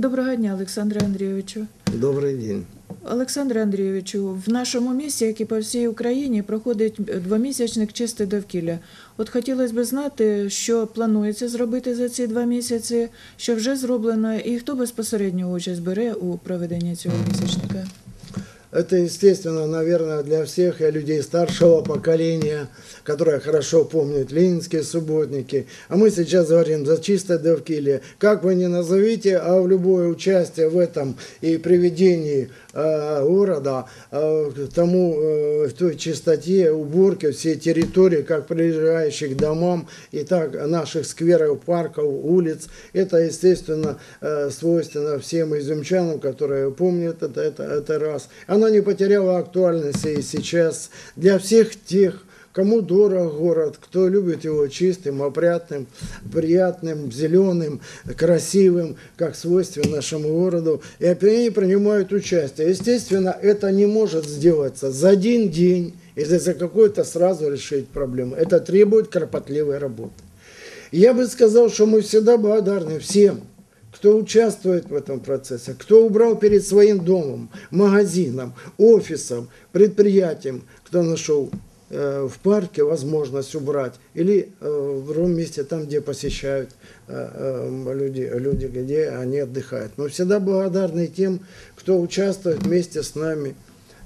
Доброго дня, Олександре Андрійовичу. Добрий день. Олександре Андрійовичу, в нашому місті, як і по всій Україні, проходить двомісячник чисте довкілля. От хотілося б знати, що планується зробити за ці два місяці, що вже зроблено, і хто безпосередньо участь бере у проведенні цього місячника. Это, естественно, наверное, для всех и людей старшего поколения, которые хорошо помнят ленинские субботники. А мы сейчас говорим за чистое довкилие. Как вы не назовите, а в любое участие в этом и приведении э, города э, к тому, э, в той чистоте, уборке всей территории, как прилегающих к домам, и так наших скверов, парков, улиц. Это, естественно, э, свойственно всем изюмчанам, которые помнят это, это, это раз. Она не потеряла актуальности и сейчас для всех тех, Кому дорог город, кто любит его чистым, опрятным, приятным, зеленым, красивым, как свойственно нашему городу, и они принимают участие. Естественно, это не может сделаться за один день или за какой-то сразу решить проблему. Это требует кропотливой работы. Я бы сказал, что мы всегда благодарны всем, кто участвует в этом процессе, кто убрал перед своим домом, магазином, офисом, предприятием, кто нашел э, в парке возможность убрать? Или э, в другом месте, там, где посещают э, люди, люди, где они отдыхают. Мы всегда благодарны тем, кто участвует вместе с нами,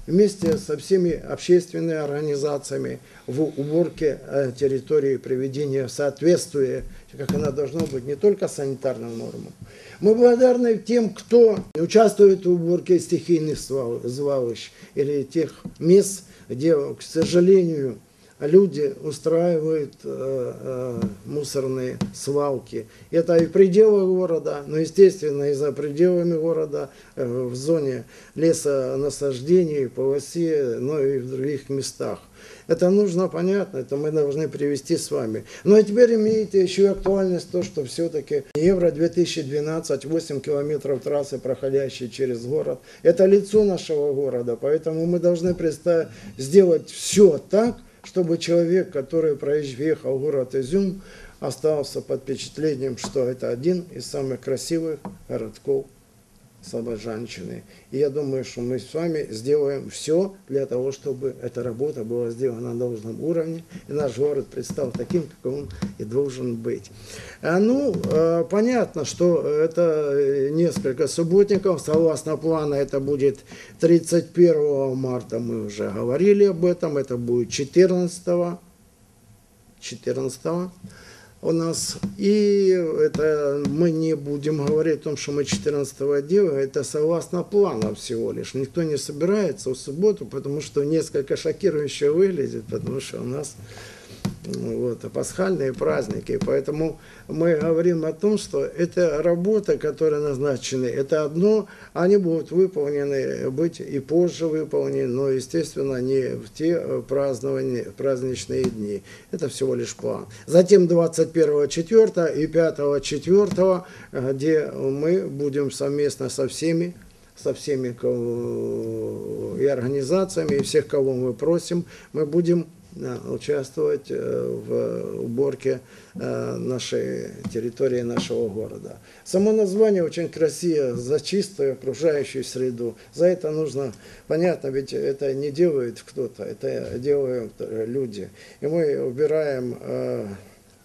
вместе со всеми общественными организациями в уборке э, территории, приведения в соответствие, как она должна быть, не только санитарным нормам. Мы благодарны тем, кто участвует в уборке стихийных свал- звалищ или тех мест, где, к сожалению, люди устраивают э, э, мусорные свалки. Это и в пределах города, но, естественно, и за пределами города, э, в зоне лесонасаждений, полосе, но и в других местах. Это нужно, понятно, это мы должны привести с вами. Ну а теперь имеете еще и актуальность то, что все-таки Евро-2012, 8 километров трассы, проходящей через город, это лицо нашего города, поэтому мы должны сделать все так, чтобы человек, который проезжал город Изюм, остался под впечатлением, что это один из самых красивых городков Слобожанщины. И я думаю, что мы с вами сделаем все для того, чтобы эта работа была сделана на должном уровне, и наш город предстал таким, как он и должен быть. А, ну, э, понятно, что это э, несколько субботников, согласно плану это будет 31 марта, мы уже говорили об этом, это будет 14 14 у нас. И это мы не будем говорить о том, что мы 14 делаем, это согласно плану всего лишь. Никто не собирается в субботу, потому что несколько шокирующе выглядит, потому что у нас вот, пасхальные праздники. Поэтому мы говорим о том, что это работа, которая назначены, это одно, они будут выполнены, быть и позже выполнены, но, естественно, не в те э, празднования, праздничные дни. Это всего лишь план. Затем 21 4 и 5 4, где мы будем совместно со всеми со всеми и организациями, и всех, кого мы просим, мы будем э, участвовать э, в уборке э, нашей территории нашего города. Само название очень красивое, за чистую окружающую среду. За это нужно, понятно, ведь это не делает кто-то, это делают люди. И мы убираем э,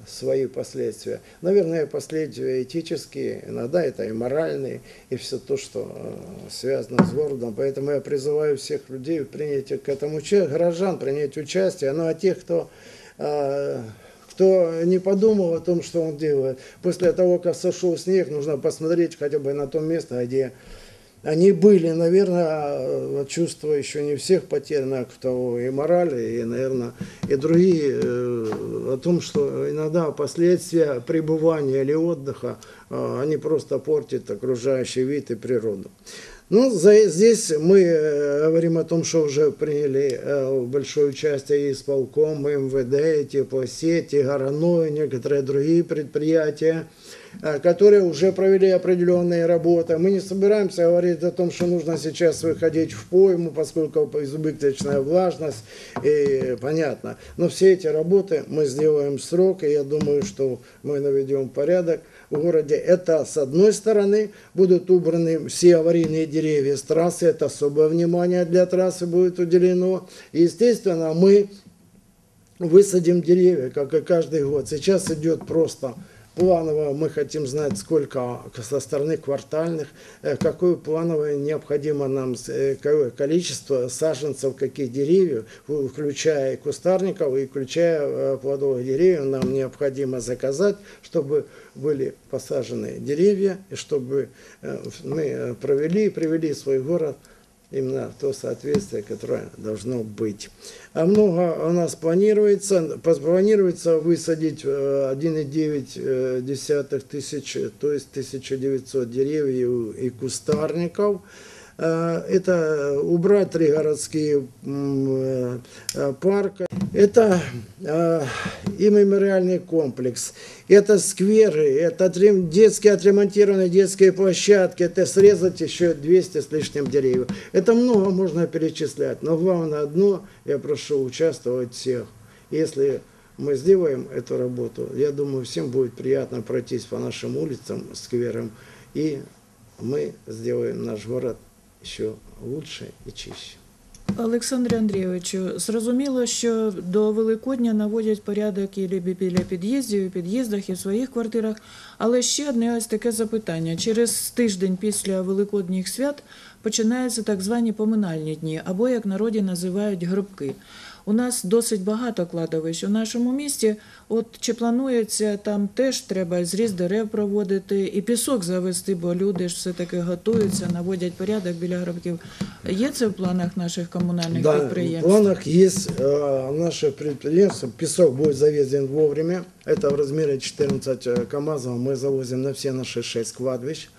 свои последствия. Наверное, последствия этические, иногда это и моральные, и все то, что э, связано с городом. Поэтому я призываю всех людей принять к этому уча- горожан принять участие. Ну а тех, кто э, кто не подумал о том, что он делает. После того, как сошел снег, нужно посмотреть хотя бы на то место, где они были, наверное, чувства еще не всех потеряно, кто и морали, и, наверное, и другие, э, о том, что иногда последствия пребывания или отдыха, э, они просто портят окружающий вид и природу. Ну, здесь мы э, говорим о том, что уже приняли э, большое участие и исполком, и МВД, и теплосеть, и Гороной, и некоторые другие предприятия. Э, которые уже провели определенные работы. Мы не собираемся говорить о том, что нужно сейчас выходить в пойму, поскольку избыточная влажность, и понятно. Но все эти работы мы сделаем в срок, и я думаю, что мы наведем порядок в городе. Это, с одной стороны, будут убраны все аварийные деревья с трассы, это особое внимание для трассы будет уделено. Естественно, мы высадим деревья, как и каждый год. Сейчас идет просто планово, мы хотим знать, сколько со стороны квартальных, э, какое плановое необходимо нам э, количество саженцев, каких деревьев, в- включая кустарников, и включая э, плодовых деревьев, нам необходимо заказать, чтобы были посажены деревья, и чтобы мы провели и привели свой город именно то соответствие, которое должно быть. А много у нас планируется, планируется высадить э, 1,9 десятых тысяч, то есть 1900 деревьев и кустарников. Э, Это убрать три городские э, парка. Это э, и мемориальный комплекс, это скверы, это детские отремонтированные детские площадки, это срезать еще 200 с лишним деревьев. Это много можно перечислять, но главное одно, я прошу участвовать всех. Если мы сделаем эту работу, я думаю, всем будет приятно пройтись по нашим улицам, скверам, и мы сделаем наш город еще лучше и чище. Олександре Андрійовичу, зрозуміло, що до Великодня наводять порядок і біля під'їздів, і під'їздах, і в своїх квартирах. Але ще одне ось таке запитання. Через тиждень після Великодніх свят починаються так звані поминальні дні, або, як народі називають, гробки. У нас досить багато кладовищ у нашому місті. От чи планується там теж треба зріз дерев проводити і пісок завести, бо люди ж все-таки готуються, наводять порядок біля гробків. Є це в планах наших комунальних Да, в підприємств? планах есть э, наше предприятие. Песок будет завезен вовремя. Это в размере 14 э, КАМАЗов. Мы завозим на все наши 6 кладбищ.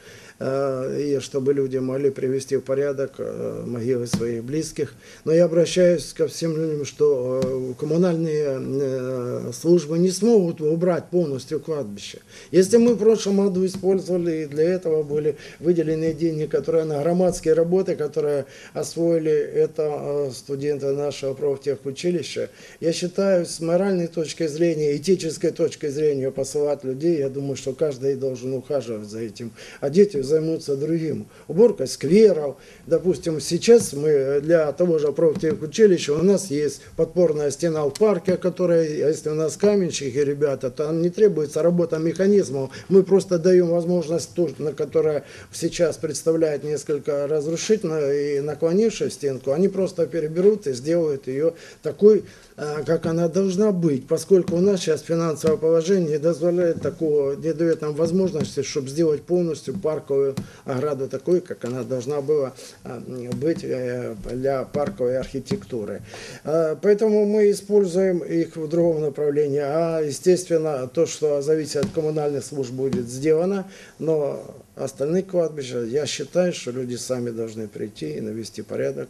Э, И чтобы люди могли привести в порядок э, могилы своих близких. Но я обращаюсь ко всем людям, что э, коммунальные службы не смогут убрать полностью кладбище. Если мы в прошлом году использовали, и для этого были выделены деньги, которые на громадские работы, которые освоили это студенты нашего профтехучилища, я считаю, с моральной точки зрения, этической точки зрения посылать людей, я думаю, что каждый должен ухаживать за этим. А дети займутся другим. Уборкой скверов. Допустим, сейчас мы для того же профтехучилища у нас есть подпорная стена в парке, которая, если у нас каменщики, ребята, там не требуется работа механизмов. Мы просто даем возможность ту, на которая сейчас представляет несколько разрушительную и наклонившую стенку, они просто переберут и сделают ее такой, э, как она должна быть, поскольку у нас сейчас финансовое положение не дозволяет такого, не дает нам возможности, чтобы сделать полностью парковую ограду такой, как она должна была э, быть э, для парковой архитектуры. Э, Поэтому мы используем их в другом направлении, а естественно то, что зависит от коммунальных служб будет сделано, но остальные кладбища, я считаю, что люди сами должны прийти и навести порядок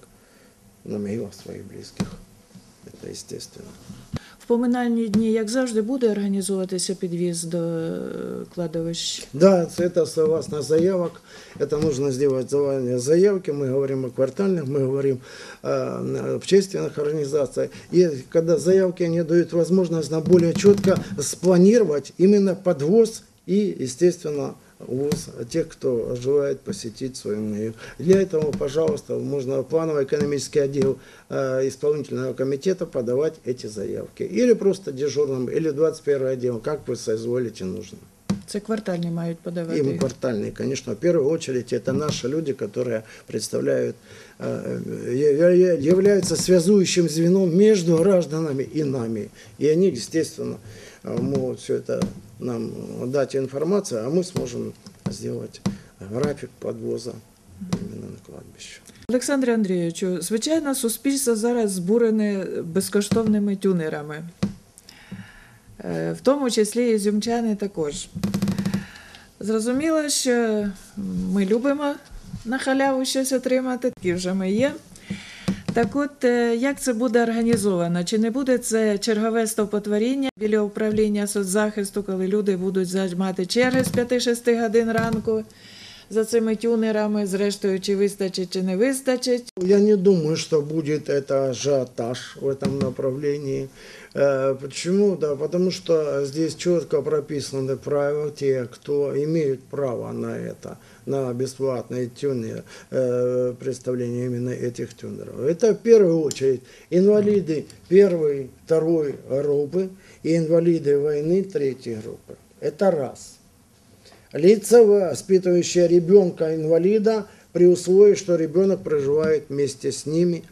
на могилах своих близких. Это естественно В поминальні дні, як завжди, буде організовуватися підвіз до е, кладовищ. Да, это согласно заявок. Это нужно сделать заранее заявки. Мы говорим о квартальных, мы говорим о общественных организациях. И когда заявки они дают возможность нам более четко спланировать именно подвоз и, естественно, увоз тех, кто желает посетить свою могилу. Для этого, пожалуйста, можно в планово-экономический отдел э, исполнительного комитета подавать эти заявки. Или просто дежурным, или в 21 отдел, как вы соизволите нужно. Це квартальні мають подавати. И мы квартальные, конечно. В первую очередь это наши люди, которые представляют, э, я- я- являются связующим звеном между гражданами и нами. И они, естественно, э, могут все это нам дать информацию, а мы сможем сделать график подвоза именно на кладбище. Олександре Андрійовичу, звичайно, суспільство зараз збурене безкоштовними тюнерами, Е, В тому числі і зюмчани також. Зрозуміло, що ми любимо на халяву щось отримати, такі вже ми є. Так от, е, як це буде організовано? Чи не буде це чергове стовпотворіння біля управління соцзахисту, коли люди будуть займати черги з 5-6 годин ранку за цими тюнерами, зрештою, чи вистачить, чи не вистачить? Я не думаю, что будет это ажиотаж в этом направлении. Э, Почему? Да, потому что здесь четко прописаны правила, те, кто имеют право на это, на бесплатные тюнеры, э, представление именно этих тюнеров. Это в первую очередь инвалиды первой, второй группы и инвалиды войны третьей группы. Это раз. Лица, воспитывающие ребенка-инвалида, при условии, что ребенок проживает вместе с ними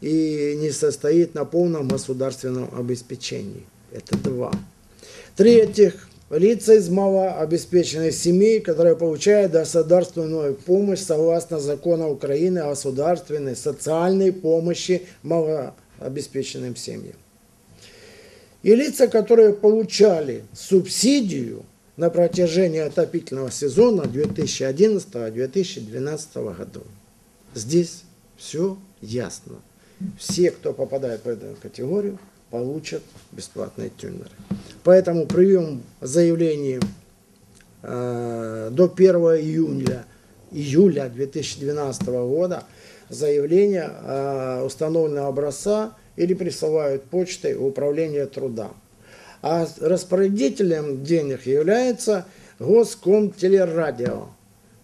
и не состоит на полном государственном обеспечении. Это два. В-третьих, лица из малообеспеченных семей, которые получают государственную помощь согласно закону Украины о государственной социальной помощи малообеспеченным семьям. И лица, которые получали субсидию на протяжении отопительного сезона 2011-2012 годов. Здесь все ясно. Все, кто попадает в эту категорию, получат бесплатные тюнеры. Поэтому прием заявлений э, до 1 июля, июля 2012 года заявления э, установленного образца или присылают почтой в управление труда. А распорядителем денег является Госкомтелерадио.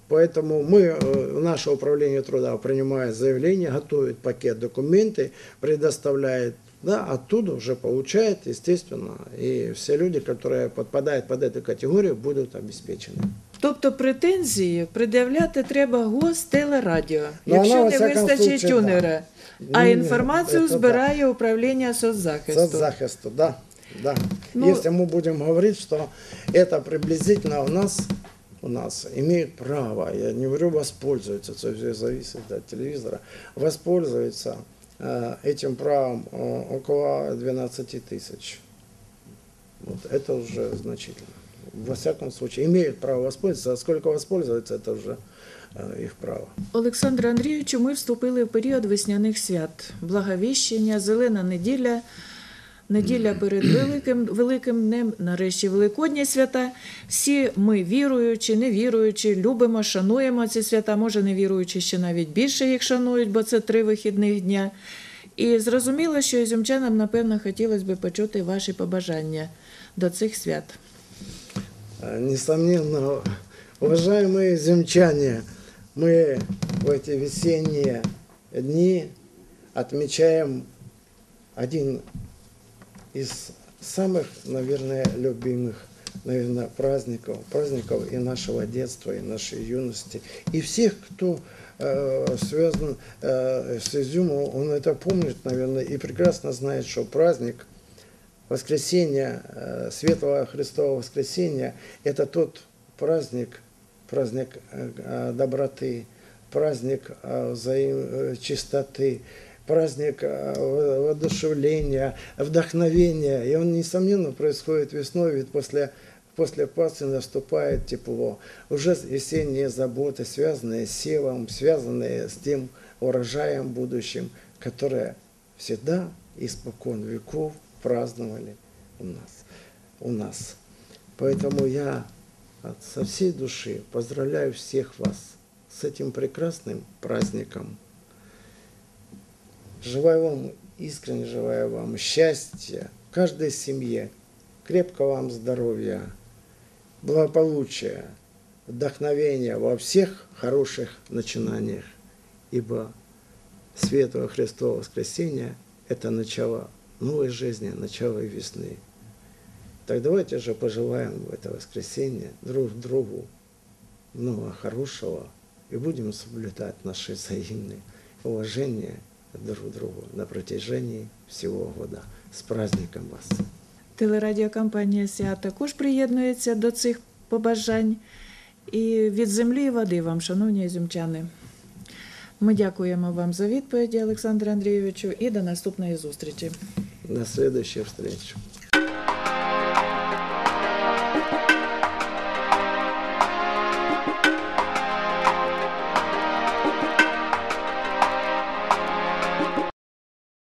Поэтому мы, э, наше управление труда принимает заявление, готовит пакет документы, предоставляет, да, оттуда уже получает, естественно, и все люди, которые подпадают под эту категорию, будут обеспечены. Тобто претензії пред'являти треба гостелерадіо, Ну, якщо вона, во не всякому вистачить случае, да. тюнера. А Ні, ні, інформацію це да. збирає управління соцзахисту. Соцзахисту, да. да. Ну- Если мы будем говорить, что это приблизительно у нас, у нас имеют право, я не говорю воспользуются, это все зависит от телевизора, воспользуются э, этим правом э, около 12 тысяч. Вот это уже значительно. Во всяком случае, имеют право воспользоваться, а сколько воспользуются, это уже э, их право. Олександре Андрійовичу, ми вступили в період весняних свят. Благовіщення, зелена неділя, неділя перед великим, великим днем, нарешті Великодні свята. Всі ми віруючі, не віруючі, любимо, шануємо ці свята. Може, не віруючі ще навіть більше їх шанують, бо це три вихідних дня. І зрозуміло, що ізюмчанам, напевно, хотілося б почути ваші побажання до цих свят. Э, Несомненно, уважаемые земчане, мы в эти весенние дни отмечаем один из самых, наверное, любимых наверное, праздников, праздников и нашего детства, и нашей юности. И всех, кто э, связан э, с Изюмом, он это помнит, наверное, и прекрасно знает, что праздник воскресения, э, Светлого Христового воскресения, это тот праздник, праздник э, э, доброты, праздник э, взаим- э, чистоты, праздник во- воодушевления, вдохновения. И он, несомненно, происходит весной, ведь после, после Пасхи наступает тепло. Уже весенние заботы, связанные с севом, связанные с тем урожаем будущим, которое всегда испокон веков праздновали у нас. У нас. Поэтому я со всей души поздравляю всех вас с этим прекрасным праздником. Желаю вам, искренне желаю вам счастья, каждой семье, крепкого вам здоровья, благополучия, вдохновения во всех хороших начинаниях, ибо Светлого Христова воскресения – это начало новой жизни, начало весны. Так давайте же пожелаем в это воскресенье друг другу много хорошего и будем соблюдать наши взаимные уважения друг другу на протяжении всего года. С праздником вас! Телерадіокомпанія «Сіа» також приєднується до цих побажань. І від землі і води вам, шановні ізюмчани. Ми дякуємо вам за відповіді, Олександре Андрійовичу, і до наступної зустрічі. На наступної встречу.